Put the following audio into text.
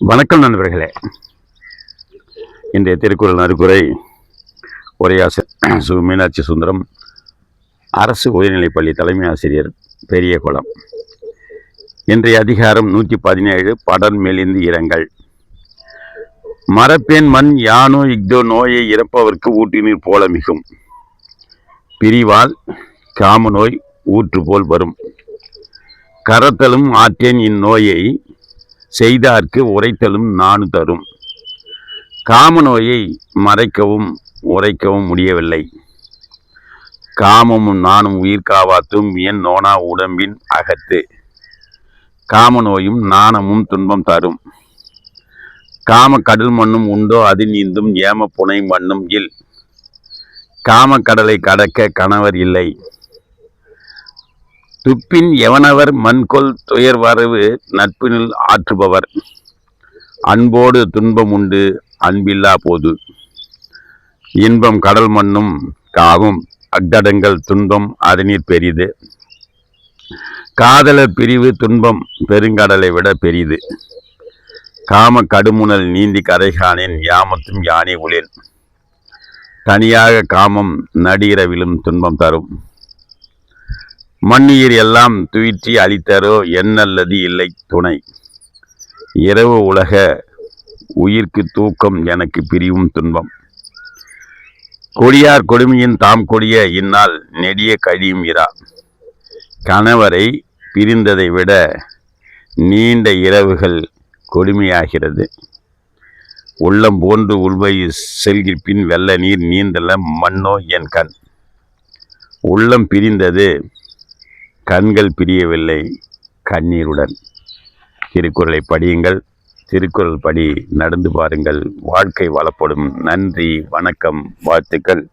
வணக்கம் நண்பர்களே. இன்றைய திருக்குறள் நறுக்குறை உரையாசர் சு. மீனாட்சி சுந்தரம் அரசு உயர்நிலைப்பள்ளி தலைமை ஆசிரியர் பெரிய குளம் இன்றைய அதிகாரம் நூற்றி பதினேழு படன் மெலிந்து இரங்கல். மரப்பேன் மண் யானோ இக்தோ நோயை இறப்பவர்க்கு ஊட்டினீர் போல மிகும். பிரிவால் காம நோய் ஊற்று போல் வரும். கரத்தலும் ஆற்றேன் இந்நோயை செய்தார்க்கு உரைத்தலும் நானு தரும். காம நோயை மறைக்கவும் உரைக்கவும் முடியவில்லை. காமமும் நானும் உயிர் காவாத்தும் என் நோனா உடம்பின் அகத்து. காமநோயும் நாணமும் துன்பம் தரும். காம கடல் மண்ணும் உண்டோ அது நீந்தும் ஏம புனை மண்ணும் இல். காம கடலை கடக்க கணவர் இல்லை. துப்பின் எவனவர் மண்கொல் துயர் வரவு நட்பினில் ஆற்றுபவர். அன்போடு துன்பம் உண்டு அன்பில்லா போது. இன்பம் கடல் மண்ணும் காவும் அக்கடங்கள் துன்பம் அதனீர் பெரிது. காதலர் பிரிவு துன்பம் பெருங்கடலை விட பெரிது. காம கடுமுனல் நீந்தி கரைகானேன் யாமத்தும் யானே உளேன் தனியாக காமம் நடிரவிலும் துன்பம் தரும். மண்ணுயிர் எல்லாம் துயிற்றி அளித்தாரோ என்னல்லது இல்லை துணை. இரவு உலக உயிர்க்கு தூக்கம் எனக்கு பிரிவும் துன்பம். கொடியார் கொடுமையின் தாம் கொடிய இந்நாள் நெடிய கழியும் இரா. கணவரை பிரிந்ததை விட நீண்ட இரவுகள் கொடுமையாகிறது. உள்ளம் போன்று உள்வை செல்கிற்பின் வெள்ள நீர் நீந்தல மண்ணோ என் கண். உள்ளம் பிரிந்தது கண்கள் பிரியவில்லை கண்ணீருடன். திருக்குறளை படியுங்கள். திருக்குறள் படி நடந்து பாருங்கள். வாழ்க்கை வளப்படும். நன்றி வணக்கம் வாழ்த்துக்கள்.